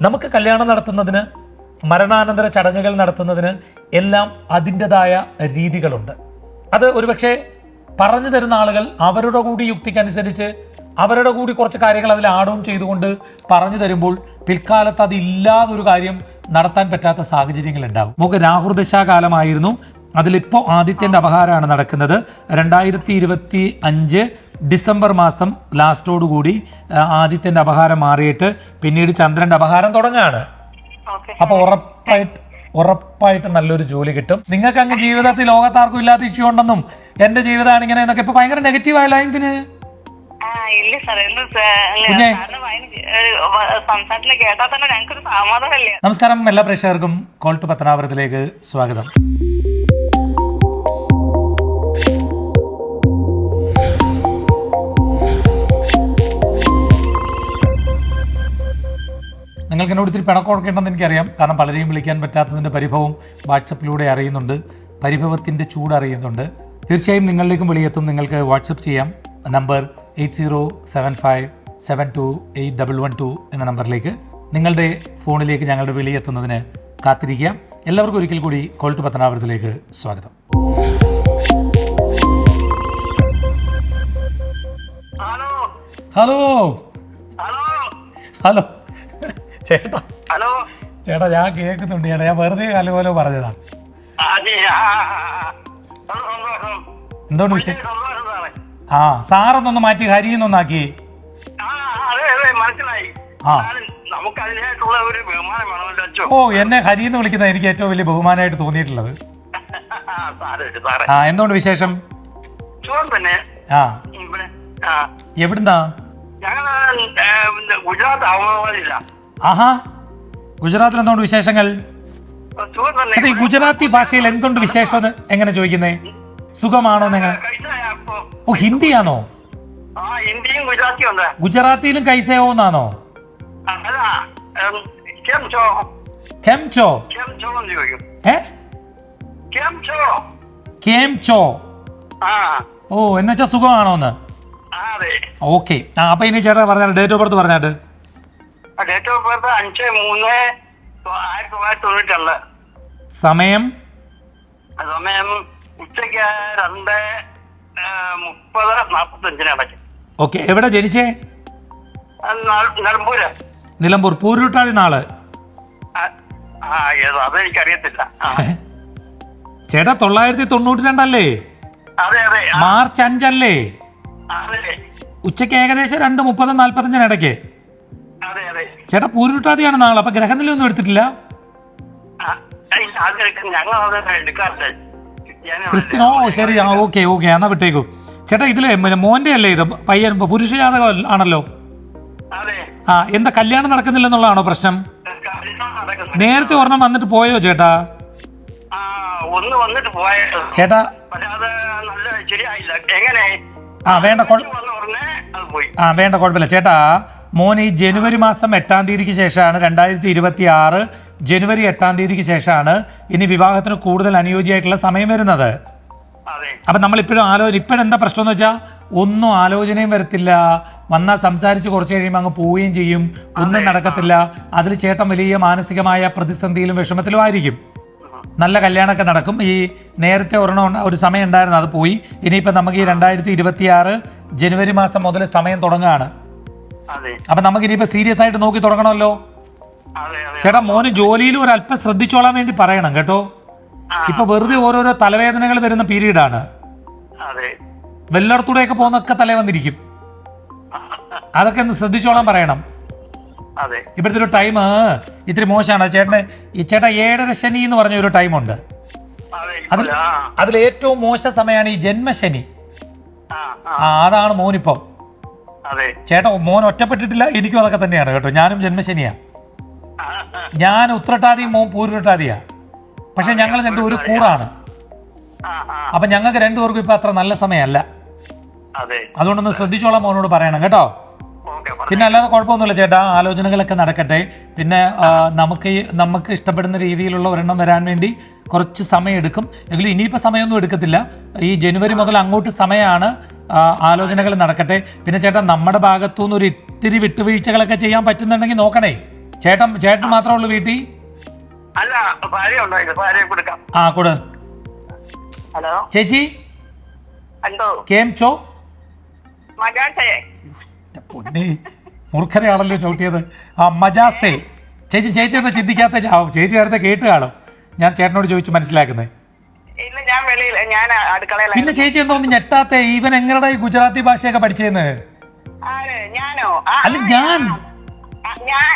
നമുക്ക് കല്യാണം നടത്തുന്നതിന് മരണാനന്തര ചടങ്ങുകൾ നടത്തുന്നതിന് എല്ലാം അതിന്റെതായ രീതികളുണ്ട്. അത് ഒരുപക്ഷെ പറഞ്ഞു തരുന്ന ആളുകൾ അവരുടെ കൂടി യുക്തിക്കനുസരിച്ച് അവരുടെ കൂടി കുറച്ച് കാര്യങ്ങൾ അതിൽ ആഡവും ചെയ്തുകൊണ്ട് പറഞ്ഞു തരുമ്പോൾ പിൽക്കാലത്ത് അതില്ലാതൊരു കാര്യം നടത്താൻ പറ്റാത്ത സാഹചര്യങ്ങൾ ഉണ്ടാവും. നമുക്ക് രാഹുർദശാകാലമായിരുന്നു അതിലിപ്പോൾ ആദിത്യന്റെ അപഹാരമാണ് നടക്കുന്നത്. രണ്ടായിരത്തി ഇരുപത്തി അഞ്ച് ഡിസംബർ മാസം ലാസ്റ്റോടുകൂടി കൂടി ആദിത്യന്റെ അപഹാരം മാറിയിട്ട് പിന്നീട് ചന്ദ്രന്റെ അപഹാരം തുടങ്ങുകയാണ്. അപ്പൊ അപ്പോൾ ഉറപ്പായിട്ട് ഉറപ്പായിട്ട് നല്ലൊരു ജോലി കിട്ടും. നിങ്ങൾക്ക് അങ്ങ് ജീവിതത്തിൽ ലോകത്താർക്കും ഇല്ലാത്ത ഇഷ്യൂ ഉണ്ടെന്നും എന്റെ ജീവിതമാണ് ഇങ്ങനെ എന്നൊക്കെ ഇപ്പൊ ഭയങ്കര നെഗറ്റീവ് ആയില്ല ഇതിന് ഇല്ല സംസാരത്തിൽ കേട്ടാൽ തന്നെ ഞങ്ങൾക്കൊരു സമാധാനമല്ലേ? നമസ്കാരം എല്ലാ പ്രേക്ഷകർക്കും. കോൾ ടു പത്തനാപുരത്തിലേക്ക് സ്വാഗതം. നിങ്ങൾക്ക് എന്നോട് ഇത്തിരി പിണക്കമുണ്ടെന്ന് എനിക്കറിയാം. കാരണം പലരെയും വിളിക്കാൻ പറ്റാത്തതിന്റെ പരിഭവം വാട്സപ്പിലൂടെ അറിയുന്നുണ്ട്. പരിഭവത്തിന്റെ ചൂട് അറിയുന്നുണ്ട്. തീർച്ചയായും നിങ്ങളിലേക്കും വിളിയെത്തും. നിങ്ങൾക്ക് വാട്സപ്പ് ചെയ്യാം. Number eight zero seven five seven two eight double one two എന്ന നമ്പറിലേക്ക് നിങ്ങളുടെ ഫോണിലേക്ക് ഞങ്ങളുടെ വിളിയെത്തുന്നതിന് കാത്തിരിക്കുക എല്ലാവർക്കും ഒരിക്കൽ കൂടി കോൾട്ട് ടു പത്തനാപുരത്തിലേക്ക് സ്വാഗതം. ഹലോ. ഹലോ. ചേട്ടാ. ഹലോ. ചേട്ടാ ഞാൻ കേൾക്കുന്നുണ്ട് ചേട്ടാ. ഞാൻ വെറുതെ പറഞ്ഞതാ. ആ. സന്തോഷം, സന്തോഷം. എന്തുകൊണ്ട് വിശേഷം. ആ സാറൊന്നൊന്ന് മാറ്റി ഹരിയെന്നൊന്നാക്കി. ആ, ഓ എന്നെ ഹരിന്ന് വിളിക്കുന്ന എനിക്ക് ഏറ്റവും വലിയ ബഹുമാനമായിട്ട് തോന്നിയിട്ടുള്ളത്. ആ എന്തുകൊണ്ട് വിശേഷം? ആ. എവിടുന്നാ? ഞങ്ങൾ ഗുജറാത്ത് അഹമ്മദാബാദില്ല ആഹാ ഗുജറാത്തിൽ എന്തുകൊണ്ട് വിശേഷങ്ങൾ ഈ ഗുജറാത്തി ഭാഷയിൽ എന്തുകൊണ്ട് വിശേഷം എങ്ങനെ ചോദിക്കുന്നേ? സുഖമാണോ നിങ്ങൾ? ഓ ഹിന്ദിയാണോ? ഗുജറാത്തിയിലും കൈസയോ എന്നാണോ? ഏ ഓ എന്നുവെച്ചാ സുഖമാണോന്ന്? സുഖമാണോ എന്ന് ഓക്കെ. അപ്പൊ ഇനി ചേട്ടാ പറഞ്ഞാൽ ഡേറ്റ് ഓഫ് ബർത്ത് പറഞ്ഞാട്ട് ഡേറ്റ് ഓഫ് ബർത്ത് അഞ്ച് മൂന്ന് ആയിരത്തി തൊള്ളായിരത്തി തൊണ്ണൂറ്റി രണ്ട്. സമയം? സമയം ഉച്ചയ്ക്ക് രണ്ട് മുപ്പത് നാൽപ്പത്തഞ്ചിനെ ഇടയ്ക്ക് ഓക്കെ എവിടെ ജനിച്ചേ? നിലമ്പൂര്. നിലമ്പൂർ പൂരുട്ടാതി നാൾ. അതെനിക്കറിയത്തില്ല. ചേട്ടാ തൊള്ളായിരത്തി തൊണ്ണൂറ്റി രണ്ടല്ലേ മാർച്ച് അഞ്ചല്ലേ? ഉച്ചയ്ക്ക് ഏകദേശം രണ്ട് മുപ്പത് നാൽപ്പത്തഞ്ചിന് ഇടയ്ക്ക്. ചേട്ടാ പൂരുട്ടാതെയാണ് നാളെ. അപ്പൊ എടുത്തിട്ടില്ല? അത് എടുക്കാറില്ല ക്രിസ്ത്യാനി ക്രിസ്ത്യൻ ഓ ശരി ആ ഓക്കെ ഓക്കെ എന്നാ വിട്ടേക്കൂ. ചേട്ടാ ഇതിലെ മോന്റെ അല്ലേ ഇത്? പയ്യൻ പുരുഷ ജാതകം ആണല്ലോ? ആ എന്താ കല്യാണം നടക്കുന്നില്ലെന്നുള്ളതാണോ പ്രശ്നം? നേരത്തെ ഒരെണ്ണം വന്നിട്ട് പോയോ ചേട്ടാ? ഒന്ന് വന്നിട്ട് ചേട്ടാ ആ വേണ്ട ആ വേണ്ട കുഴപ്പമില്ല. ചേട്ടാ മോൻ ഈ ജനുവരി മാസം എട്ടാം തീയതിക്ക് ശേഷമാണ് രണ്ടായിരത്തി ഇരുപത്തി ആറ് ജനുവരി എട്ടാം തീയതിക്ക് ശേഷമാണ് ഇനി വിവാഹത്തിന് കൂടുതൽ അനുയോജ്യമായിട്ടുള്ള സമയം വരുന്നത്. അപ്പം നമ്മളിപ്പോഴും ആലോചന ഇപ്പോഴെന്താ പ്രശ്നം എന്ന് വെച്ചാൽ ഒന്നും ആലോചനയും വരത്തില്ല. വന്നാൽ സംസാരിച്ച് കുറച്ച് കഴിയുമ്പോൾ അങ്ങ് പോവുകയും ചെയ്യും. ഒന്നും നടക്കത്തില്ല. അതിൽ ചേട്ടൻ വലിയ മാനസികമായ പ്രതിസന്ധിയിലും വിഷമത്തിലും ആയിരിക്കും. നല്ല കല്യാണമൊക്കെ നടക്കും. ഈ നേരത്തെ ഒരെണ്ണം ഒരു സമയം ഉണ്ടായിരുന്നു അത് പോയി. ഇനിയിപ്പോൾ നമുക്ക് ഈ രണ്ടായിരത്തി ഇരുപത്തി ആറ് ജനുവരി മാസം മുതൽ സമയം തുടങ്ങുകയാണ്. അപ്പം നമുക്ക് ഇനിയിപ്പോ സീരിയസ് ആയിട്ട് നോക്കി തുടങ്ങണമല്ലോ? ചേട്ടാ മോന് ജോലിയിൽ ഒരു അല്പം ശ്രദ്ധിച്ചോളാൻ വേണ്ടി പറയണം കേട്ടോ. ഇപ്പൊ വെറുതെ ഓരോരോ തലവേദനകൾ വരുന്ന പീരീഡ് ആണ് വെല്ലടത്തൂടെ ഒക്കെ പോകുന്നൊക്കെ തലേ വന്നിരിക്കും. അതൊക്കെ ഒന്ന് ശ്രദ്ധിച്ചോളാൻ പറയണം. ഇപ്പോഴത്തെ ഒരു ടൈം ഇത്തിരി മോശമാണ്. ചേട്ടന് ഈ ചേട്ടാ ഏഴര ശനി എന്ന് പറഞ്ഞ ഒരു ടൈമുണ്ട് അതെ അതിൽ അതിലേറ്റവും അതിൽ ഏറ്റവും മോശം സമയമാണ് ഈ ജന്മശനി. ആ അതാണ് മോനിപ്പോ. ചേട്ടാ മോൻ ഒറ്റപ്പെട്ടിട്ടില്ല എനിക്കും അതൊക്കെ തന്നെയാണ് കേട്ടോ. ഞാനും ജന്മശനിയാ. ഞാൻ ഉത്രട്ടാതി മോൻ പൂരുട്ടാതിയാ പക്ഷെ ഞങ്ങൾ രണ്ടും ഒരു കൂറാണ് അപ്പൊ ഞങ്ങൾക്ക് രണ്ടുപേർക്കും ഇപ്പൊ അത്ര നല്ല സമയമല്ല. അതെ. അതുകൊണ്ടൊന്ന് ശ്രദ്ധിച്ചോളാം മോനോട് പറയണം കേട്ടോ. പിന്നെ അല്ലാതെ കുഴപ്പമൊന്നുമില്ല ചേട്ടാ ആലോചനകളൊക്കെ നടക്കട്ടെ. പിന്നെ നമുക്ക് നമുക്ക് ഇഷ്ടപ്പെടുന്ന രീതിയിലുള്ള ഒരെണ്ണം വരാൻ വേണ്ടി കുറച്ച് സമയം എടുക്കും എങ്കിലും ഇനിയിപ്പോൾ സമയമൊന്നും എടുക്കത്തില്ല. ഈ ജനുവരി മുതൽ അങ്ങോട്ട് സമയമാണ് ആലോചനകൾ നടക്കട്ടെ. പിന്നെ ചേട്ടാ നമ്മുടെ ഭാഗത്തുനിന്ന് ഒരു ഇത്തിരി വിട്ടുവീഴ്ചകളൊക്കെ ചെയ്യാൻ പറ്റുന്നുണ്ടെങ്കിൽ നോക്കണേ. ചേട്ടൻ ചേട്ടൻ മാത്രമേ ഉള്ളൂ വീട്ടിൽ? അല്ല ഭാര്യ കൊടുക്കാം. ആ കൊടു. ഹലോ? ചേച്ചി? കേം ചോ? പൊന്നെ. മൂർഖനെയാണല്ലോ ചവിട്ടിയത്. ആ മജാസേ. ചേച്ചി ചേച്ചി എന്താ ചിന്തിക്കാത്ത ചേച്ചി നേരത്തെ കേട്ട് കാണും. ഞാൻ ചേട്ടനോട് ചോദിച്ചു മനസ്സിലാക്കുന്നത് ഞാൻ വെളിയിൽ ഞാൻ പിന്നെ ചേച്ചി എന്തോ ഞെട്ടാത്ത? ഈവൻ എങ്ങനെ ഈ ഗുജറാത്തി ഭാഷയൊക്കെ പഠിച്ചേന്ന്? ആര്? ഞാനോ? ആ, അല്ല ഞാൻ. ആ, ഞാൻ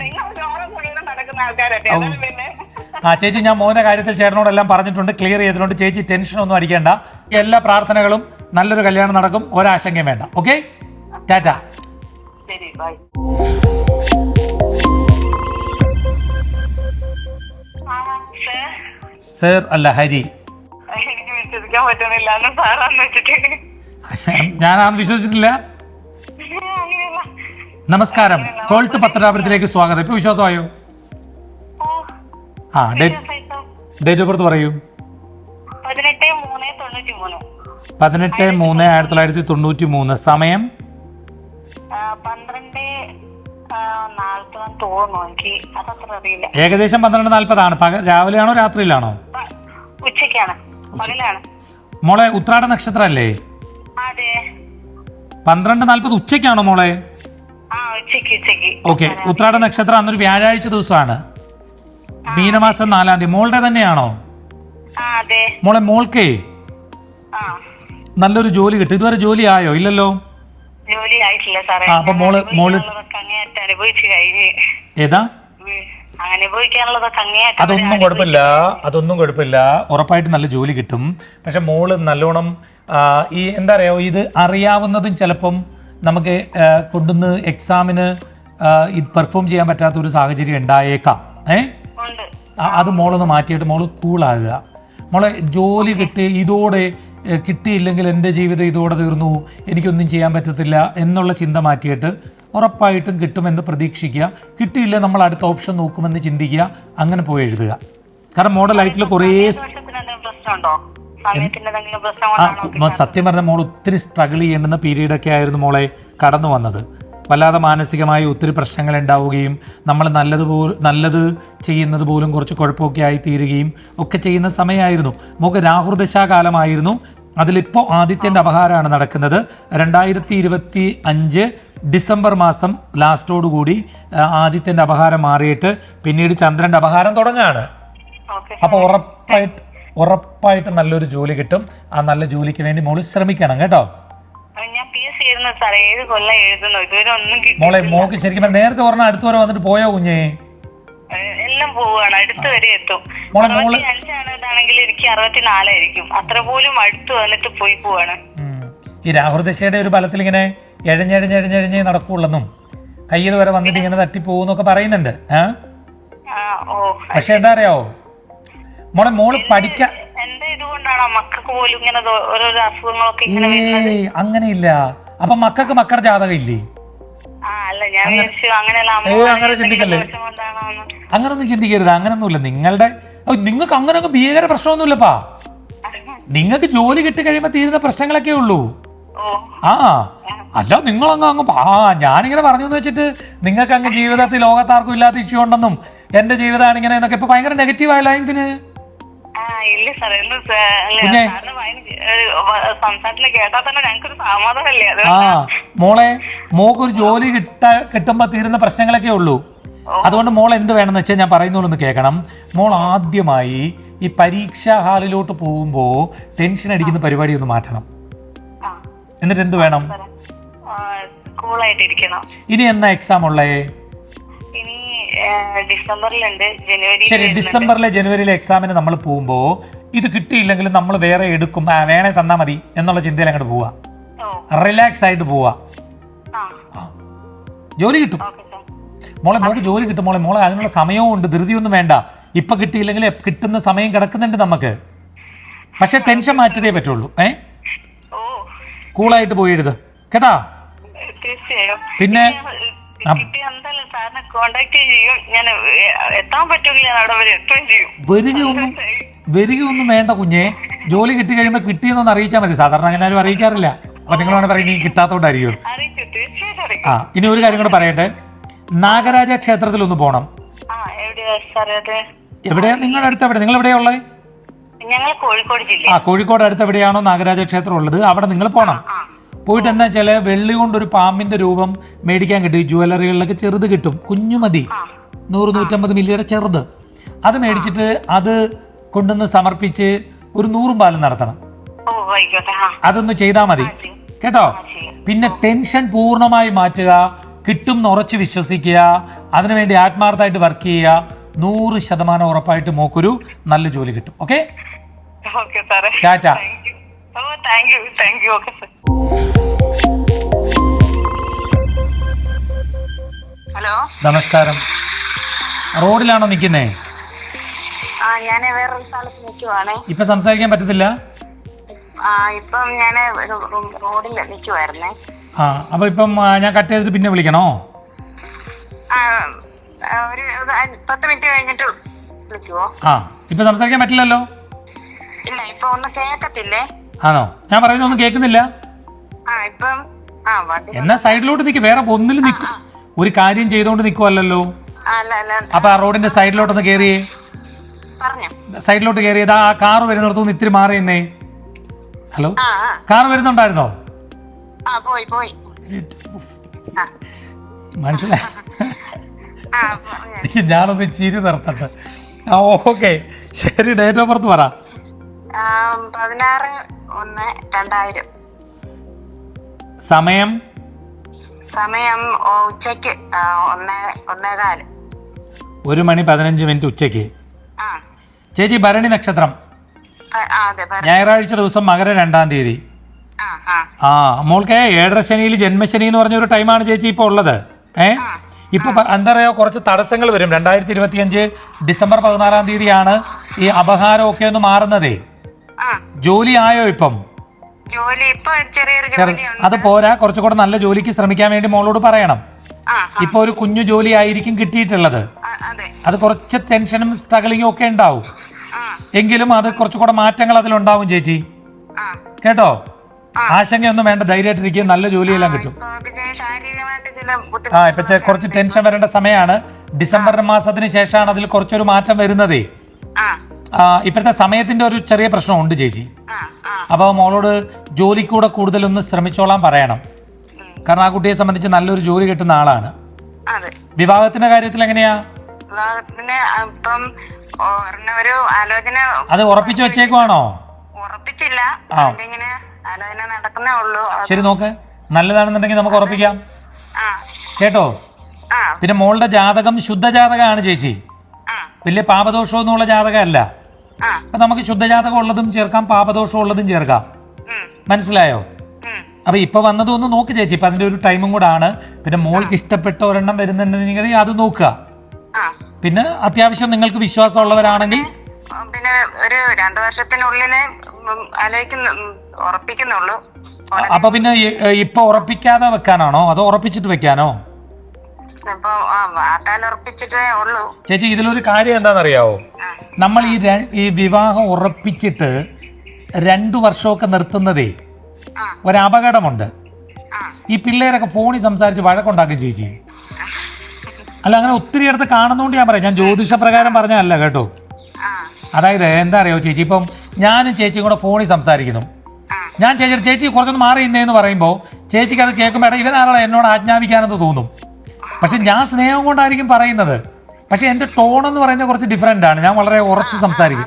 നിങ്ങൾ നടക്കുന്ന ആൾക്കാരല്ലേ പിന്നെ. ആ ചേച്ചി ഞാൻ മോനെ കാര്യത്തിൽ ചേട്ടനോടെല്ലാം പറഞ്ഞിട്ടുണ്ട് ക്ലിയർ ചെയ്തിട്ടുണ്ട്. ചേച്ചി ടെൻഷൻ ഒന്നും അടിക്കേണ്ട. എല്ലാ പ്രാർത്ഥനകളും നല്ലൊരു കല്യാണം നടക്കും. ഒരാശങ്കയും വേണ്ട. ഓക്കെ ടാറ്റ ശരി ബൈ സർ അല്ല ഹരി. ഞാനാണ് വിശ്വസിച്ചിട്ടില്ല. നമസ്കാരം. കോൾട്ട് പത്തനാപുരത്തിലേക്ക് സ്വാഗതം. ഇപ്പൊ വിശ്വാസമായോ? ആ ഡേറ്റ് ഓഫ് ബർത്ത് പറയൂ? പതിനെട്ട് മൂന്ന് ആയിരത്തി തൊള്ളായിരത്തി തൊണ്ണൂറ്റി മൂന്ന് സമയം പന്ത്രണ്ട് നാല്പതാന്ന് തോന്നുന്നു. എനിക്ക് അതത്ര അറിയില്ല. ഏകദേശം പന്ത്രണ്ട് നാല്പതാണ് രാവിലെയാണോ രാത്രിയിലാണോ? ഉച്ചക്കാണ് പകലാണ്. മോളെ ഉത്രാട നക്ഷത്രല്ലേ? അതെ. പന്ത്രണ്ട് നാല്പത് ഉച്ചയ്ക്കാണോ മോളെ? ഓക്കെ. ഉത്രാട നക്ഷത്രം അന്നൊരു വ്യാഴാഴ്ച ദിവസമാണ്. മീനമാസം നാലാം തീയതി. മോളുടെ തന്നെയാണോ? മോളെ മോൾക്കേ? നല്ലൊരു ജോലി കിട്ടും. ഇതുവരെ ജോലി ആയോ? ഇല്ലല്ലോ? ജോലി ആയിട്ടില്ല സാറേ. ആ, അപ്പൊ മോള്- മോള്- അനുഭവിക്കാനുള്ളതൊക്കെ അങ്ങേയറ്റം അനുഭവിച്ചു കഴിഞ്ഞ്. ഏതാ? ഉം. അനുഭവിക്കാനുള്ളതൊക്കെ അങ്ങേയറ്റം അതൊന്നും കുഴപ്പമില്ല. അതൊന്നും കുഴപ്പമില്ല. ഉറപ്പായിട്ട് നല്ല ജോലി കിട്ടും. പക്ഷെ മോൾ നല്ലോണം ആ, ഈ എന്താ പറയുക ഇത് അറിയാവുന്നതും ചിലപ്പം നമുക്ക് ആ, കൊണ്ടുവന്ന് എക്സാമിന് ആ, ഇത് പെർഫോം ചെയ്യാൻ പറ്റാത്ത ഒരു സാഹചര്യം ഉണ്ടായേക്കാം. ഏ? ഉണ്ട്. ആ, അത് മോളൊന്ന് മാറ്റിയിട്ട് മോൾ കൂളാകുക മോളെ ജോലി കിട്ടി ഇതോടെ ഏ, കിട്ടിയില്ലെങ്കിൽ എന്റെ ജീവിതം ഇതോടെ തീർന്നു. എനിക്കൊന്നും ചെയ്യാൻ പറ്റത്തില്ല എന്നുള്ള ചിന്ത മാറ്റിയിട്ട് ഉറപ്പായിട്ടും കിട്ടുമെന്ന് പ്രതീക്ഷിക്കുക. കിട്ടിയില്ല നമ്മൾ അടുത്ത ഓപ്ഷൻ നോക്കുമെന്ന് ചിന്തിക്കുക. അങ്ങനെ പോയി എഴുതുക. കാരണം മോഡൽ ലൈഫിൽ കുറേ സത്യം പറഞ്ഞ മോൾ ഒത്തിരി സ്ട്രഗിൾ ചെയ്യേണ്ടുന്ന പീരീഡൊക്കെ ആയിരുന്നു മോളെ കടന്നു വന്നത്. വല്ലാതെ മാനസികമായി ഒത്തിരി പ്രശ്നങ്ങൾ ഉണ്ടാവുകയും നമ്മൾ നല്ലത് പോ നല്ലത് ചെയ്യുന്നത് പോലും കുറച്ച് കുഴപ്പമൊക്കെ ആയി തീരുകയും ഒക്കെ ചെയ്യുന്ന സമയമായിരുന്നു. മോക്ക് രാഹുർദശാകാലമായിരുന്നു. അതിലിപ്പോൾ ആദിത്യന്റെ അപഹാരമാണ് നടക്കുന്നത്. രണ്ടായിരത്തി ഇരുപത്തി അഞ്ച് ഡിസംബർ മാസം ലാസ്റ്റോടുകൂടി ആദിത്യന്റെ അപഹാരം മാറിയിട്ട് പിന്നീട് ചന്ദ്രന്റെ അപഹാരം തുടങ്ങുകയാണ്. അപ്പോൾ ഉറപ്പായിട്ട് ഉറപ്പായിട്ട് നല്ലൊരു ജോലി കിട്ടും. ആ നല്ല ജോലിക്ക് വേണ്ടി മോൾ ശ്രമിക്കണം കേട്ടോ. മോളെ മോക്ക് ശരിക്കും നേരത്തെ പറഞ്ഞ അടുത്ത് വരെ വന്നിട്ട് പോയോ കുഞ്ഞേ? എല്ലാം പോവാണ് അടുത്ത് വരെ എത്തും. മോളെ മോൾ അറുപത്തി അഞ്ചാണ് ഇതാണെങ്കിൽ എനിക്ക് അറുപത്തിനാലായിരിക്കും. അത്ര പോലും അടുത്ത് വന്നിട്ട് പോയി പോവാണ്. ഈ രാഹുർദശയുടെ ഒരു ബലത്തിൽ ഇങ്ങനെ എഴഞ്ഞെഴഞ്ഞെഴഞ്ഞെഴഞ്ഞേ നടക്കുള്ളെന്നും കയ്യിൽ വരെ വന്നിട്ട് ഇങ്ങനെ തട്ടിപ്പോകുന്നൊക്കെ പറയുന്നുണ്ട്. ഏ പക്ഷെ എന്താ അറിയാവോ? മോളെ മോൾ ഇങ്ങനെ ഏയ് അങ്ങനെയില്ല. അപ്പൊ മക്കൾക്ക് മക്കളുടെ ജാതകം ഇല്ലേ അങ്ങനെ ചിന്തിക്കല്ലേ? അങ്ങനെ അങ്ങനൊന്നും ചിന്തിക്കരുത് അങ്ങനൊന്നുമില്ല. നിങ്ങളുടെ നിങ്ങൾക്ക് അങ്ങനെയൊക്കെ അങ്ങ് ഭീകര പ്രശ്നമൊന്നുമില്ലപ്പാ. നിങ്ങൾക്ക് ജോലി കിട്ടി കഴിയുമ്പോൾ തീരുന്ന പ്രശ്നങ്ങളൊക്കെ ഉള്ളൂ ആ അല്ല നിങ്ങളങ്ങ് അങ്ങ് ആ ഞാനിങ്ങനെ പറഞ്ഞു എന്ന് വെച്ചിട്ട് നിങ്ങൾക്ക് അങ്ങ് ജീവിതത്തിൽ ലോകത്താർക്കും ഇല്ലാത്ത ഇഷ്യൂ ഉണ്ടെന്നും എന്റെ ജീവിതമാണ് ഇങ്ങനെ എന്നൊക്കെ ഇപ്പൊ ഭയങ്കര നെഗറ്റീവ് ആയല്ലോ എന്തിന് ആ ഇല്ല സാറേ എന്ത് കുഞ്ഞേ. സംസാരത്തിൽ കേട്ടാ തന്നെ ഞങ്ങൾക്കൊരു സമാധാനമല്ലേ അത്? ആ മോളെ മോക്കൊരു ജോലി കിട്ട കിട്ടുമ്പോ തീരുന്ന പ്രശ്നങ്ങളൊക്കെ ഉള്ളൂ. അതുകൊണ്ട് മോൾ എന്ത് വേണമെന്ന് വെച്ചാൽ ഞാൻ പറയുന്നോളൊന്ന് കേൾക്കണം. മോൾ ആദ്യമായി ഈ പരീക്ഷാ ഹാളിലോട്ട് പോകുമ്പോൾ ടെൻഷൻ അടിക്കുന്ന പരിപാടി ഒന്ന് മാറ്റണം. എന്നിട്ട് എന്ത് വേണം ഇനി എന്നാ എക്സാം ഉള്ളേ? ഇനി ഏഹ്, ഡിസംബറിലുണ്ട്. ജനുവരി ശരി ഡിസംബറിലെ ജനുവരിയിലെ എക്സാമിന് നമ്മൾ പോകുമ്പോൾ ഇത് കിട്ടിയില്ലെങ്കിൽ നമ്മൾ വേറെ എടുക്കും. ആ വേണേ തന്നാ മതി എന്നുള്ള ചിന്തയിൽ അങ്ങോട്ട് പോവാ. റിലാക്സ് ആയിട്ട് പോവാ. ജോലി കിട്ടും. മോളെ മോൾക്ക് ജോലി കിട്ടും. മോളെ മോളെ അതിനുള്ള സമയവും ഉണ്ട്. ധൃതിയൊന്നും വേണ്ട. ഇപ്പൊ കിട്ടിയില്ലെങ്കിൽ കിട്ടുന്ന സമയം കിടക്കുന്നുണ്ട് നമുക്ക്. പക്ഷെ ടെൻഷൻ മാറ്റിയേ പറ്റുള്ളൂ. ഏ? ഓ കൂളായിട്ട് പോയി എഴുത് കേട്ടാ? തീർച്ചയായും. പിന്നെ വരികയൊന്നും വരികയൊന്നും വേണ്ട കുഞ്ഞെ. ജോലി കിട്ടി കഴിയുമ്പോൾ കിട്ടിയെന്നൊന്ന് അറിയിച്ചാൽ മതി. സാധാരണ അങ്ങനെ ആരും അറിയിക്കാറില്ല. അപ്പൊ നിങ്ങളാണ് പറയുന്നത് കിട്ടാത്തോണ്ടായിരിക്കും. ആ ഇനി ഒരു കാര്യം കൂടെ പറയട്ടെ. നാഗരാജ ക്ഷേത്രത്തിൽ ഒന്ന് പോണം എവിടെയാ നിങ്ങളുടെ അടുത്ത് എവിടെ? നിങ്ങൾ എവിടെയാ ഉള്ളത്? ഞങ്ങൾ കോഴിക്കോട് ജില്ല ആ കോഴിക്കോട് അടുത്ത് എവിടെയാണോ നാഗരാജ ക്ഷേത്രം ഉള്ളത് അവിടെ നിങ്ങൾ പോകണം പോയിട്ട് എന്താ വെച്ചാൽ വെള്ളി കൊണ്ട് ഒരു പാമ്പിന്റെ രൂപം മേടിക്കാൻ കിട്ടും. ഈ ജ്വല്ലറികളിലൊക്കെ ചെറുത് കിട്ടും. കുഞ്ഞു മതി നൂറ് നൂറ്റമ്പത് മില്ലിയുടെ ചെറുത്. അത് മേടിച്ചിട്ട് അത് കൊണ്ടുവന്ന് സമർപ്പിച്ച് ഒരു നൂറും പാലം നടത്തണം. അതൊന്ന് ചെയ്താൽ മതി. കേട്ടോ? പിന്നെ ടെൻഷൻ പൂർണമായി മാറ്റുക. കിട്ടും എന്ന് ഉറച്ചു വിശ്വസിക്കുക. അതിനുവേണ്ടി ആത്മാർത്ഥമായിട്ട് വർക്ക് ചെയ്യുക. നൂറ് ശതമാനം ഉറപ്പായിട്ട് മോക്കൊരു നല്ല ജോലി കിട്ടും. ഓക്കെ? ഓക്കെ സാറേ tata thank you oh thank you thank you okay sir hello നമസ്കാരം. റോഡിലാണോ നിൽക്കുന്നേ ആ ഞാൻ വേറൊരു സ്ഥലത്ത് നിൽക്കുവാണേ ഇപ്പൊ സംസാരിക്കാൻ പറ്റത്തില്ല? ആ ഇപ്പം ഞാൻ റോഡിൽ നിൽക്കുവായിരുന്നേ ആ അപ്പൊ ഇപ്പം ആ, ഞാൻ കട്ട് ചെയ്തിട്ട് പിന്നെ വിളിക്കണോ? ആ ആ, ഒരു ഒരു അഞ്ച് പത്ത് മിനിറ്റ് കഴിഞ്ഞിട്ട് വിളിക്കുവോ? ആ ഇപ്പൊ സംസാരിക്കാൻ പറ്റില്ലല്ലോ? ഇല്ല ഇപ്പൊ ഒന്നും കേക്കത്തില്ലേ? ആണോ? ഞാൻ പറയുന്നൊന്നും കേൾക്കുന്നില്ല ആ ഇപ്പം ആ എന്നാ സൈഡിലോട്ട് നിൽക്ക് വേറെ ഒന്നിൽ നിൽക്കും ഒരു കാര്യം ചെയ്തോണ്ട് നിൽക്കുമല്ലോ ആ, അല്ല അല്ല അപ്പൊ ആ റോഡിന്റെ സൈഡിലോട്ടൊന്ന് കയറിയേ പറഞ്ഞു. സൈഡിലോട്ട് കയറിയത് ആ കാർ വരുന്നിടത്തുനിന്ന് ഇത്തിരി മാറിയെന്നേ ഹലോ? ആ ആ. കാറ് വരുന്നുണ്ടായിരുന്നോ? ആ പോയി പോയി. ആ. മനസ്സിലായി? ആ പറഞ്ഞു ഞാനൊന്ന് ചിരി നിർത്തട്ടെ. ആ ഓക്കെ. ശരി ഡേറ്റ് ഓഫ് ബർത്ത് പറ. പതിനാറ് ഒന്ന് രണ്ടായിരം. സമയം? സമയം ഉച്ചയ്ക്ക് ഒന്നേ ഒന്നേകാൽ. ഒരു മണി പതിനഞ്ച് മിനിറ്റ് ഉച്ചയ്ക്ക്. ആ. ചേച്ചി ഭരണി നക്ഷത്രം. ആ, ആ, അതെ പറ ഞായറാഴ്ച ദിവസം മകര രണ്ടാം തീയതി. ആ ആ. ആ മോൾക്ക് ഏഴര ശനിയിൽ ജന്മശനി എന്ന് പറഞ്ഞ ഒരു ടൈമാണ് ചേച്ചി ഇപ്പോൾ ഉള്ളത്. ഏ? ഇപ്പൊ പ- എന്താ പറയാ കുറച്ച് തടസ്സങ്ങൾ വരും. രണ്ടായിരത്തി ഇരുപത്തിയഞ്ച് ഡിസംബർ പതിനാലാം തീയതിയാണ് ഈ അപഹാരമൊക്കെ ഒന്ന് മാറുന്നതേ. ജോലി ആയോ ഇപ്പം അത് പോരാ കുറച്ചുകൂടെ നല്ല ജോലിക്ക് ശ്രമിക്കാൻ വേണ്ടി മോളോട് പറയണം. ഇപ്പൊ ഒരു കുഞ്ഞു ജോലി ആയിരിക്കും കിട്ടിയിട്ടുള്ളത് അതെ. കുറച്ച് ടെൻഷനും സ്ട്രഗിളിങ്ങും ഒക്കെ ഉണ്ടാവും. എങ്കിലും അത് കുറച്ചുകൂടെ മാറ്റങ്ങൾ അതിലുണ്ടാവും ചേച്ചി. കേട്ടോ? ആശങ്കയൊന്നും വേണ്ട ധൈര്യമായിട്ടിരിക്കുക നല്ല ജോലിയെല്ലാം കിട്ടും. ആ ഇപ്പൊ കുറച്ച് ടെൻഷൻ വരേണ്ട സമയമാണ് ഡിസംബർ മാസത്തിന് ശേഷമാണ് അതിൽ കുറച്ചൊരു മാറ്റം വരുന്നതേ. ഇപ്പോഴത്തെ സമയത്തിന്റെ ഒരു ചെറിയ പ്രശ്നമുണ്ട് ചേച്ചി. അപ്പോൾ മോളോട് ജോലിക്കൂടെ കൂടുതലൊന്ന് ശ്രമിച്ചോളാൻ പറയണം. കാരണം ആ കുട്ടിയെ സംബന്ധിച്ച് നല്ലൊരു ജോലി കിട്ടുന്ന ആളാണ്. വിവാഹത്തിന്റെ കാര്യത്തിൽ എങ്ങനെയാ? അത് ഉറപ്പിച്ചു വെച്ചേക്കുവാണോ? ഉറപ്പിച്ചില്ല. ശരി നോക്ക്. നല്ലതാണെന്നുണ്ടെങ്കിൽ നമുക്ക് ഉറപ്പിക്കാം. കേട്ടോ? പിന്നെ മോളുടെ ജാതകം ശുദ്ധ ജാതകമാണ് ചേച്ചി വലിയ പാപദോഷമൊന്നുമുള്ള ജാതകമല്ല. അപ്പൊ നമുക്ക് ശുദ്ധജാതകം ഉള്ളതും ചേർക്കാം പാപദോഷം ഉള്ളതും ചേർക്കാം. മനസ്സിലായോ. അപ്പൊ ഇപ്പൊ വന്നത് ഒന്ന് നോക്ക് ചേച്ചി ഇപ്പൊ അതിന്റെ ഒരു ടൈമും കൂടെ ആണ്. പിന്നെ മോൾക്ക് ഇഷ്ടപ്പെട്ട ഒരെണ്ണം വരുന്നുണ്ടെങ്കിൽ അത് നോക്കുക. പിന്നെ അത്യാവശ്യം നിങ്ങൾക്ക് വിശ്വാസം ഉള്ളവരാണെങ്കിൽ പിന്നെ ഒരു രണ്ടു വർഷത്തിനുള്ളിൽ ആലോചിക്കുന്നു ഉറപ്പിക്കുന്നുള്ളൂ. അപ്പൊ പിന്നെ ഇപ്പൊ ഉറപ്പിക്കാതെ വെക്കാനാണോ? അതോ ഉറപ്പിച്ചിട്ട് വെക്കാനോ? ഇപ്പൊ ഉള്ളൂ. ചേച്ചി ഇതിലൊരു കാര്യം എന്താണെന്നറിയാവോ? നമ്മൾ ഈ ഈ വിവാഹം ഉറപ്പിച്ചിട്ട് രണ്ടു വർഷമൊക്കെ നിർത്തുന്നതേ ഒരപകടമുണ്ട്. ഈ പിള്ളേരൊക്കെ ഫോണിൽ സംസാരിച്ച് വഴക്കുണ്ടാക്കും ചേച്ചി. അല്ല അങ്ങനെ ഒത്തിരി അടുത്ത് കാണുന്നോണ്ട് ഞാൻ പറയാം. ഞാൻ ജ്യോതിഷപ്രകാരം പറഞ്ഞല്ല കേട്ടോ. അതായത് എന്താ അറിയോ ചേച്ചി? ഇപ്പം ഞാനും ചേച്ചിയും കൂടെ ഫോണിൽ സംസാരിക്കുന്നു. ഞാൻ ചേച്ചി ചേച്ചി കുറച്ചൊന്ന് മാറി ഇന്നേന്ന് പറയുമ്പോൾ ചേച്ചിക്ക് അത് കേൾക്കുമ്പോൾ ഇവനാളെ എന്നോട് ആജ്ഞാപിക്കാനെന്ന് തോന്നും. പക്ഷെ ഞാൻ സ്നേഹം കൊണ്ടായിരിക്കും പറയുന്നത്. പക്ഷെ എന്റെ ടോൺ എന്ന് പറയുന്നത് കുറച്ച് ഡിഫറെന്റ് ആണ്. ഞാൻ വളരെ ഉറച്ച് സംസാരിക്കും.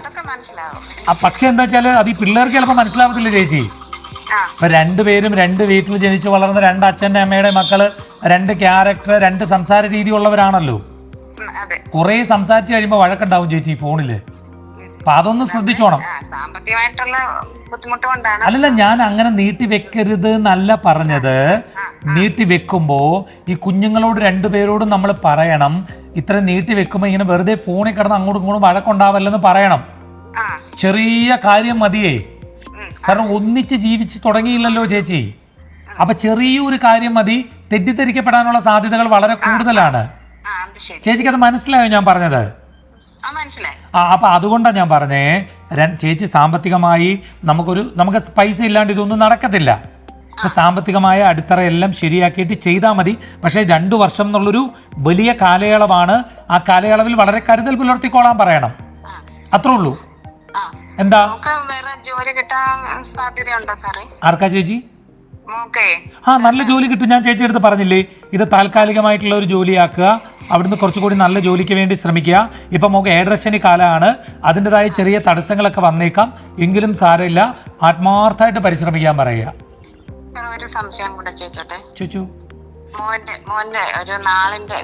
പക്ഷെ എന്താ വെച്ചാൽ അത് ഈ പിള്ളേർക്ക് ചിലപ്പോൾ മനസ്സിലാവത്തില്ല ചേച്ചി. ആ. ഇപ്പൊ രണ്ടുപേരും രണ്ട് വീട്ടിൽ ജനിച്ചു വളർന്ന രണ്ട് അച്ഛന്റെ അമ്മയുടെ മക്കൾ രണ്ട് ക്യാരക്ടർ രണ്ട് സംസാര രീതി ഉള്ളവരാണല്ലോ. കുറെ സംസാരിച്ച് കഴിയുമ്പോൾ വഴക്കുണ്ടാവും ചേച്ചി ഫോണിൽ അപ്പൊ അതൊന്ന് ശ്രദ്ധിച്ചോണം. ആ, സാമ്പത്തികമായിട്ടുള്ള ബുദ്ധിമുട്ട് കൊണ്ടാണ്. അല്ലല്ല ഞാൻ അങ്ങനെ നീട്ടി വെക്കരുത് എന്നല്ല പറഞ്ഞത്. നീട്ടി വെക്കുമ്പോ ഈ കുഞ്ഞുങ്ങളോട് രണ്ടുപേരോടും നമ്മൾ പറയണം. ഇത്ര നീട്ടി വെക്കുമ്പോൾ ഇങ്ങനെ വെറുതെ ഫോണിൽ കിടന്ന് അങ്ങോട്ടും ഇങ്ങോട്ടും വഴക്കുണ്ടാവല്ലെന്ന് പറയണം. ചെറിയ കാര്യം മതിയേ. കാരണം ഒന്നിച്ച് ജീവിച്ച് തുടങ്ങിയില്ലല്ലോ ചേച്ചി. അപ്പൊ ചെറിയൊരു കാര്യം മതി. തെറ്റിദ്ധരിക്കപ്പെടാനുള്ള സാധ്യതകൾ വളരെ കൂടുതലാണ്. ചേച്ചിക്ക് അത് മനസ്സിലായോ ഞാൻ പറഞ്ഞത്? ആ അപ്പൊ അതുകൊണ്ടാണ് ഞാൻ പറഞ്ഞേ ചേച്ചി സാമ്പത്തികമായി നമുക്കൊരു നമുക്ക് പൈസ ഇല്ലാണ്ട് ഇതൊന്നും നടക്കത്തില്ല. അപ്പൊ സാമ്പത്തികമായ അടിത്തറ എല്ലാം ശരിയാക്കിയിട്ട് ചെയ്താൽ മതി. പക്ഷേ രണ്ടു വർഷം എന്നുള്ളൊരു വലിയ കാലയളവാണ്. ആ കാലയളവിൽ വളരെ കരുതൽ പുലർത്തിക്കോളാൻ പറയണം. അത്രേ ഉള്ളൂ. എന്താ? ആർക്കാ ചേച്ചി? ആ നല്ല ജോലി കിട്ടും. ഞാൻ ചേച്ചി പറഞ്ഞില്ലേ ഇത് താൽക്കാലികമായിട്ടുള്ള ഒരു ജോലിയാക്കുക. അവിടുന്ന് കുറച്ചുകൂടി നല്ല ജോലിക്ക് വേണ്ടി ശ്രമിക്കുക. ഇപ്പം നമുക്ക് ഏഴരശനി കാലമാണ് അതിന്റെതായ ചെറിയ തടസ്സങ്ങളൊക്കെ വന്നേക്കാം. എങ്കിലും സാരമില്ല. ആത്മാർത്ഥമായിട്ട് പരിശ്രമിക്കാൻ പറയുക. ഒരു സംശയം കൂടെ ചോദിച്ചോട്ടെ? ചോദിച്ചു. മോന്റെ മോന്റെ ഒരു നാളിന്റെ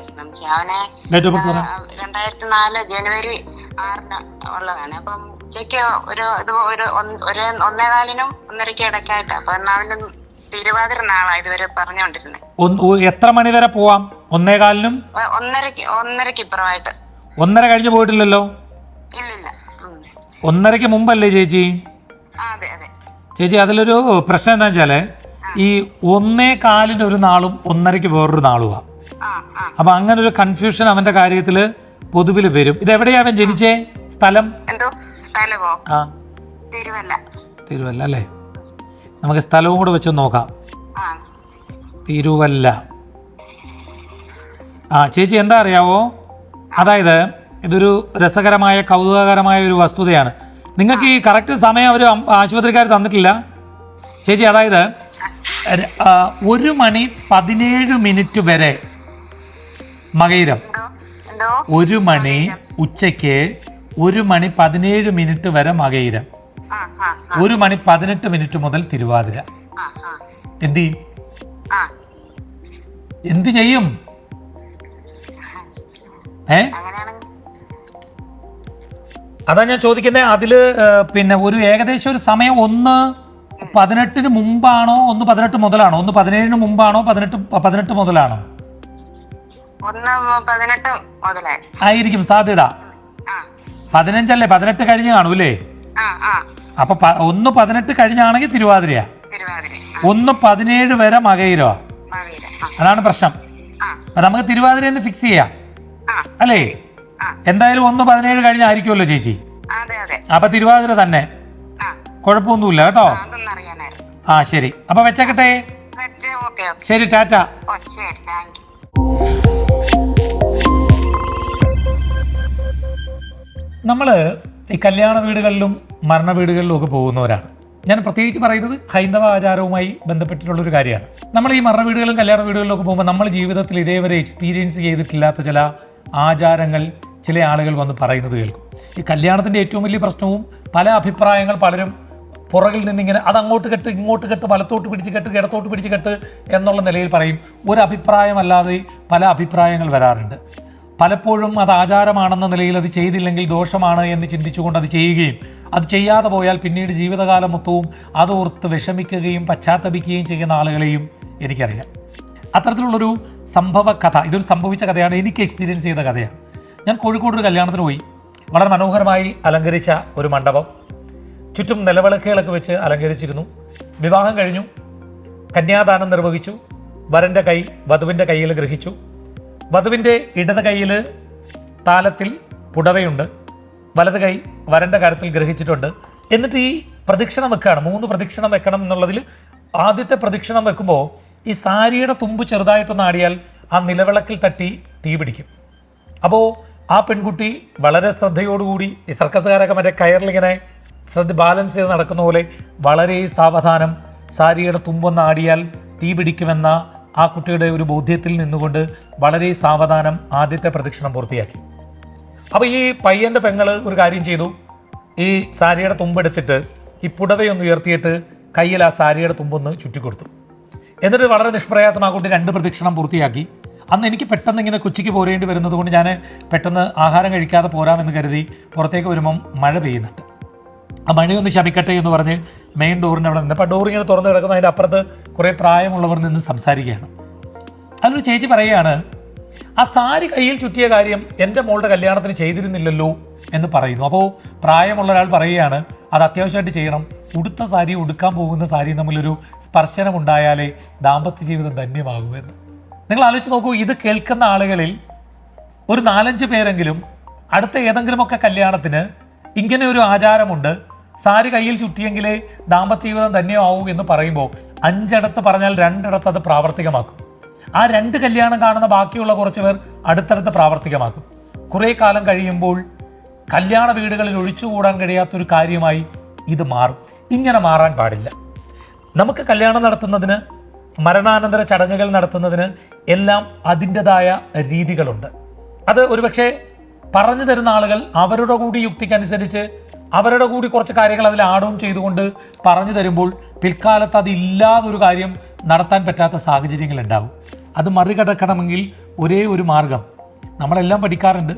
അവനെ രണ്ടായിരത്തി നാല് ജനുവരി ആറിന് ഉള്ളതാണ്. അപ്പം ഉച്ചയ്ക്ക് ഒരു ഇത് ഒരു ഒന്ന്- ഒരു ഒന്നേകാലിനും ഒന്നരയ്ക്ക് ഇടയ്ക്കായിട്ട്. അപ്പൊ അവന്റെ തിരുവാതിര നാളാ ഇതുവരെ പറഞ്ഞുകൊണ്ടിരുന്നത് എത്ര മണി വരെ പോവാം? ഒന്നേകാലിനും? ഒന്നരക്ക് ഒന്നരക്ക് ഇപ്പുറമായിട്ട് ഒന്നര കഴിഞ്ഞ് പോയിട്ടില്ലല്ലോ? ഇല്ലില്ല. ഉം. ഒന്നരയ്ക്ക് മുമ്പല്ലേ ചേച്ചി? ആ, അതെ അതെ. ചേച്ചി അതിലൊരു പ്രശ്നം എന്താ വെച്ചാൽ ഈ ഒന്നേ കാലിന് ഒരു നാളും ഒന്നരയ്ക്ക് വേറൊരു നാളുമാണ് ആ ആ. അപ്പം അങ്ങനെ ഒരു കൺഫ്യൂഷൻ അവന്റെ കാര്യത്തിൽ പൊതുവിൽ വരും. ഇതെവിടെയാ അവൻ ജനിച്ചേ? സ്ഥലം? എന്തോ? സ്ഥലമോ? ആ. തിരുവല്ല. തിരുവല്ല അല്ലേ? നമുക്ക് സ്ഥലവും കൂടെ വെച്ച് നോക്കാം. ആ. തിരുവല്ല. ആ ചേച്ചി എന്താ അറിയാവോ? അതായത് ഇതൊരു രസകരമായ കൗതുകകരമായ ഒരു വസ്തുതയാണ്. നിങ്ങൾക്ക് ഈ കറക്റ്റ് സമയം അവർ ആശുപത്രിക്കാർ തന്നിട്ടില്ല? ചേച്ചി അതായത് ഒരു മണി പതിനേഴ് മിനിറ്റ് വരെ മകയിരം. ഒരു മണി ഉച്ചയ്ക്ക് ഒരു മണി പതിനേഴ് മിനിറ്റ് വരെ മകയിരം. ഒരു മണി പതിനെട്ട് മിനിറ്റ് മുതൽ തിരുവാതിര. എന്ത് ചെയ്യും? എന്ത് ചെയ്യും? ഏ? അതാ ഞാൻ ചോദിക്കുന്നത് അതിൽ പിന്നെ ഒരു ഏകദേശം ഒരു സമയം ഒന്ന് പതിനെട്ടിന് മുമ്പാണോ ഒന്ന് പതിനെട്ട് മുതലാണോ? ഒന്ന് പതിനേഴിന് മുമ്പാണോ പതിനെട്ട് പതിനെട്ട് മുതലാണോ? ആയിരിക്കും സാധ്യത. പതിനഞ്ചല്ലേ പതിനെട്ട് കഴിഞ്ഞ് കാണൂല്ലേ? അപ്പൊ ഒന്ന് പതിനെട്ട് കഴിഞ്ഞാണെങ്കിൽ തിരുവാതിരയാ. ഒന്ന് പതിനേഴ് വരെ മകയിരോ? അതാണ് പ്രശ്നം. അപ്പൊ നമുക്ക് തിരുവാതിര എന്ന് ഫിക്സ് ചെയ്യാം. അല്ലേ? എന്തായാലും ഒന്ന് പതിനേഴ് കഴിഞ്ഞായിരിക്കുമല്ലോ ചേച്ചി. അപ്പൊ തിരുവാതിര തന്നെ. കുഴപ്പമൊന്നുമില്ല കേട്ടോ? ആ ശരി. അപ്പൊ വെച്ചേക്കട്ടെ? ശരി ടാറ്റ. നമ്മൾ ഈ കല്യാണ വീടുകളിലും മരണ വീടുകളിലും ഒക്കെ പോകുന്നവരാണ്. ഞാൻ പ്രത്യേകിച്ച് പറയുന്നത് ഹൈന്ദവ ആചാരവുമായി ബന്ധപ്പെട്ടിട്ടുള്ള ഒരു കാര്യമാണ്. നമ്മൾ ഈ മരണ വീടുകളിലും കല്യാണ വീടുകളിലും ഒക്കെ പോകുമ്പോൾ നമ്മൾ ജീവിതത്തിൽ ഇതേവരെ എക്സ്പീരിയൻസ് ചെയ്തിട്ടില്ലാത്ത ചില ആചാരങ്ങൾ ചില ആളുകൾ വന്ന് പറയുന്നത് കേൾക്കും. ഈ കല്യാണത്തിന്റെ ഏറ്റവും വലിയ പ്രശ്നവും പല അഭിപ്രായങ്ങൾ പലരും പുറകിൽ നിന്നിങ്ങനെ അതങ്ങോട്ട് കെട്ട് ഇങ്ങോട്ട് കെട്ട് വലത്തോട്ട് പിടിച്ച് കെട്ട് ഇടത്തോട്ട് പിടിച്ച് കെട്ട് എന്നുള്ള നിലയിൽ പറയും. ഒരു അഭിപ്രായമല്ലാതെ പല അഭിപ്രായങ്ങൾ വരാറുണ്ട്. പലപ്പോഴും അത് ആചാരമാണെന്ന നിലയിൽ അത് ചെയ്തില്ലെങ്കിൽ ദോഷമാണ് എന്ന് ചിന്തിച്ചുകൊണ്ട് അത് ചെയ്യുകയും അത് ചെയ്യാതെ പോയാൽ പിന്നീട് ജീവിതകാലം മൊത്തവും അതോർത്ത് വിഷമിക്കുകയും പശ്ചാത്തപിക്കുകയും ചെയ്യുന്ന ആളുകളെയും എനിക്കറിയാം. അത്തരത്തിലുള്ളൊരു സംഭവ കഥ ഇതൊരു സംഭവിച്ച കഥയാണ്. എനിക്ക് എക്സ്പീരിയൻസ് ചെയ്ത കഥയാണ്. ഞാൻ കോഴിക്കോട് ഒരു കല്യാണത്തിന് പോയി. വളരെ മനോഹരമായി അലങ്കരിച്ച ഒരു മണ്ഡപം. ചുറ്റും നിലവിളക്കുകളൊക്കെ വെച്ച് അലങ്കരിച്ചിരുന്നു. വിവാഹം കഴിഞ്ഞു. കന്യാദാനം നിർവഹിച്ചു. വരന്റെ കൈ വധുവിന്റെ കയ്യിൽ ഗ്രഹിച്ചു. വധുവിന്റെ ഇടത് കൈയിൽ താലത്തിൽ പുടവയുണ്ട്. വലത് കൈ വരന്റെ കരത്തിൽ ഗ്രഹിച്ചിട്ടുണ്ട്. എന്നിട്ട് ഈ പ്രദക്ഷിണം വെക്കുകയാണ് മൂന്ന് പ്രദക്ഷിണം വെക്കണം എന്നുള്ളതിൽ ആദ്യത്തെ പ്രദക്ഷിണം വെക്കുമ്പോൾ ഈ സാരിയുടെ തുമ്പ് ചെറുതായിട്ടൊന്ന് ആടിയാൽ ആ നിലവിളക്കിൽ തട്ടി തീ പിടിക്കും. അപ്പോൾ ആ പെൺകുട്ടി വളരെ ശ്രദ്ധയോടുകൂടി ഈ സർക്കസുകാരൊക്കെ മറ്റേ കയറിലിങ്ങനെ ശ്രദ്ധ ബാലൻസ് ചെയ്ത് നടക്കുന്ന പോലെ വളരെ സാവധാനം സാരിയുടെ തുമ്പൊന്ന് ആടിയാൽ തീ പിടിക്കുമെന്ന ആ കുട്ടിയുടെ ഒരു ബോധ്യത്തിൽ നിന്നുകൊണ്ട് വളരെ സാവധാനം ആദ്യത്തെ പ്രദക്ഷിണം പൂർത്തിയാക്കി. അപ്പോൾ ഈ പയ്യന്റെ പെങ്ങൾ ഒരു കാര്യം ചെയ്തു. ഈ സാരിയുടെ തുമ്പെടുത്തിട്ട് ഈ പുടവയൊന്ന് ഉയർത്തിയിട്ട് കയ്യിൽ ആ സാരിയുടെ തുമ്പൊന്ന് ചുറ്റിക്കൊടുത്തു. എന്നിട്ട് വളരെ നിഷ്പ്രയാസം ആ കുട്ടി രണ്ട് പ്രദക്ഷിണം പൂർത്തിയാക്കി. അന്ന് എനിക്ക് പെട്ടെന്ന് ഇങ്ങനെ കൊച്ചിക്ക് പോരേണ്ടി വരുന്നത് കൊണ്ട് ഞാൻ പെട്ടെന്ന് ആഹാരം കഴിക്കാതെ പോരാമെന്ന് കരുതി പുറത്തേക്ക് വരുമ്പം മഴ പെയ്യുന്നുണ്ട്. ആ മഴയൊന്ന് ശമിക്കട്ടെ എന്ന് പറഞ്ഞ് മെയിൻ ഡോറിന്റെ അവിടെ നിന്ന് അപ്പോൾ ഡോർ ഇങ്ങനെ തുറന്ന് കിടക്കുന്ന അതിന്റെ അപ്പുറത്ത് കുറേ പ്രായമുള്ളവർ നിന്ന് സംസാരിക്കുകയാണ്. അതിനൊരു ചേച്ചി പറയുകയാണ് ആ സാരി കയ്യിൽ ചുറ്റിയ കാര്യം എന്റെ മോളുടെ കല്യാണത്തിന് ചെയ്തിരുന്നില്ലല്ലോ എന്ന് പറയുന്നു. അപ്പോൾ പ്രായമുള്ള ഒരാൾ പറയുകയാണ് അത് അത്യാവശ്യമായിട്ട് ചെയ്യണം. ഉടുത്ത സാരി ഉടുക്കാൻ പോകുന്ന സാരി തമ്മിലൊരു സ്പർശനം ഉണ്ടായാലേ ദാമ്പത്യ ജീവിതം ധന്യമാകുമെന്ന് നിങ്ങൾ ആലോചിച്ച് നോക്കൂ ഇത് കേൾക്കുന്ന ആളുകളിൽ ഒരു നാലഞ്ച് പേരെങ്കിലും അടുത്ത ഏതെങ്കിലുമൊക്കെ കല്യാണത്തിന് ഇങ്ങനെ ഒരു ആചാരമുണ്ട് സാരി കയ്യിൽ ചുറ്റിയെങ്കിലേ ദാമ്പത്യ ജീവിതം ധന്യമാവും എന്ന് പറയുമ്പോൾ അഞ്ചിടത്ത് പറഞ്ഞാൽ രണ്ടിടത്ത് അത് പ്രാവർത്തികമാക്കും. ആ രണ്ട് കല്യാണം കാണുന്ന ബാക്കിയുള്ള കുറച്ച് പേർ അടുത്തടുത്ത് പ്രാവർത്തികമാക്കും. കുറേ കാലം കഴിയുമ്പോൾ കല്യാണ വീടുകളിൽ ഒഴിച്ചുകൂടാൻ കഴിയാത്തൊരു കാര്യമായി ഇത് മാറും. ഇങ്ങനെ മാറാൻ പാടില്ല. നമുക്ക് കല്യാണം നടത്തുന്നതിന് മരണാനന്തര ചടങ്ങുകൾ നടത്തുന്നതിന് എല്ലാം അതിന്റെതായ രീതികളുണ്ട്. അത് ഒരുപക്ഷെ പറഞ്ഞു തരുന്ന ആളുകൾ അവരുടെ കൂടി യുക്തിക്കനുസരിച്ച് അവരുടെ കൂടി കുറച്ച് കാര്യങ്ങൾ അതിൽ ആഡും ചെയ്തുകൊണ്ട് പറഞ്ഞു തരുമ്പോൾ പിൽക്കാലത്ത് അതില്ലാതൊരു കാര്യം നടത്താൻ പറ്റാത്ത സാഹചര്യങ്ങൾ ഉണ്ടാകും. അത് മറികടക്കണമെങ്കിൽ ഒരേ ഒരു മാർഗം. നമ്മളെല്ലാം പഠിക്കാറുണ്ട്.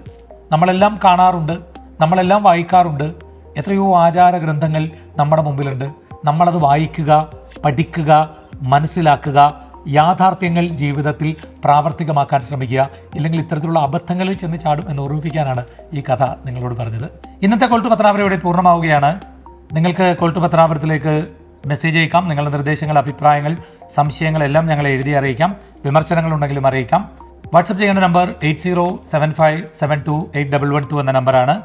നമ്മളെല്ലാം കാണാറുണ്ട്. നമ്മളെല്ലാം വായിക്കാറുണ്ട്. എത്രയോ ആചാര ഗ്രന്ഥങ്ങൾ നമ്മുടെ മുമ്പിലുണ്ട്. നമ്മളത് വായിക്കുക പഠിക്കുക മനസ്സിലാക്കുക യാഥാർത്ഥ്യങ്ങൾ ജീവിതത്തിൽ പ്രാവർത്തികമാക്കാൻ ശ്രമിക്കുക ഇല്ലെങ്കിൽ ഇത്തരത്തിലുള്ള അബദ്ധങ്ങളിൽ ചെന്ന് ചാടും എന്ന് ഓർമ്മിപ്പിക്കാനാണ് ഈ കഥ നിങ്ങളോട് പറഞ്ഞത്. ഇന്നത്തെ കൊൾട്ട് പത്രാപരം ഇവിടെ പൂർണമാവുകയാണ്. നിങ്ങൾക്ക് കൊൾട്ട് പത്രാപരത്തിലേക്ക് മെസ്സേജ് അയക്കാം. നിങ്ങളുടെ നിർദ്ദേശങ്ങൾ അഭിപ്രായങ്ങൾ സംശയങ്ങളെല്ലാം ഞങ്ങളെ എഴുതി അറിയിക്കാം. വിമർശനങ്ങൾ ഉണ്ടെങ്കിലും അറിയിക്കാം. വാട്സപ്പ് ചെയ്യേണ്ട number eight zero seven five seven two eight double one two എന്ന നമ്പറാണ്.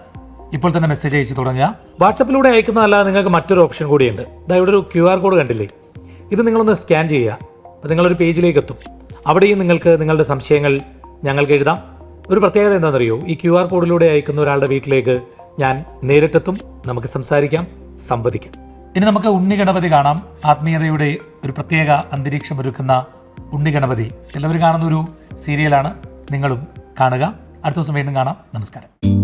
ഇപ്പോൾ തന്നെ മെസ്സേജ് അയച്ചു തുടങ്ങുക. വാട്സപ്പിലൂടെ അയക്കുന്നതല്ല നിങ്ങൾക്ക് മറ്റൊരു ഓപ്ഷൻ കൂടിയുണ്ട്. ദാ ഇവിടെ ഒരു ക്യു ആർ കോഡ് കണ്ടില്ലേ? ഇത് നിങ്ങളൊന്ന് സ്കാൻ ചെയ്യുക. അപ്പോൾ നിങ്ങളൊരു പേജിലേക്ക് എത്തും. അവിടെയും നിങ്ങൾക്ക് നിങ്ങളുടെ സംശയങ്ങൾ ഞങ്ങൾക്ക് എഴുതാം. ഒരു പ്രത്യേകത എന്താണെന്നറിയോ? ഈ ക്യു ആർ കോഡിലൂടെ അയക്കുന്ന ഒരാളുടെ വീട്ടിലേക്ക് ഞാൻ നേരിട്ടെത്തും. നമുക്ക് സംസാരിക്കാം സംവദിക്കാം. ഇനി നമുക്ക് ഉണ്ണി ഗണപതി കാണാം. ആത്മീയതയുടെ ഒരു പ്രത്യേക അന്തരീക്ഷം ഒരുക്കുന്ന ഉണ്ണി ഗണപതി. എല്ലാവരും കാണുന്ന ഒരു സീരിയലാണ് നിങ്ങളും കാണുക. അടുത്ത ദിവസം വീണ്ടും കാണാം. നമസ്കാരം.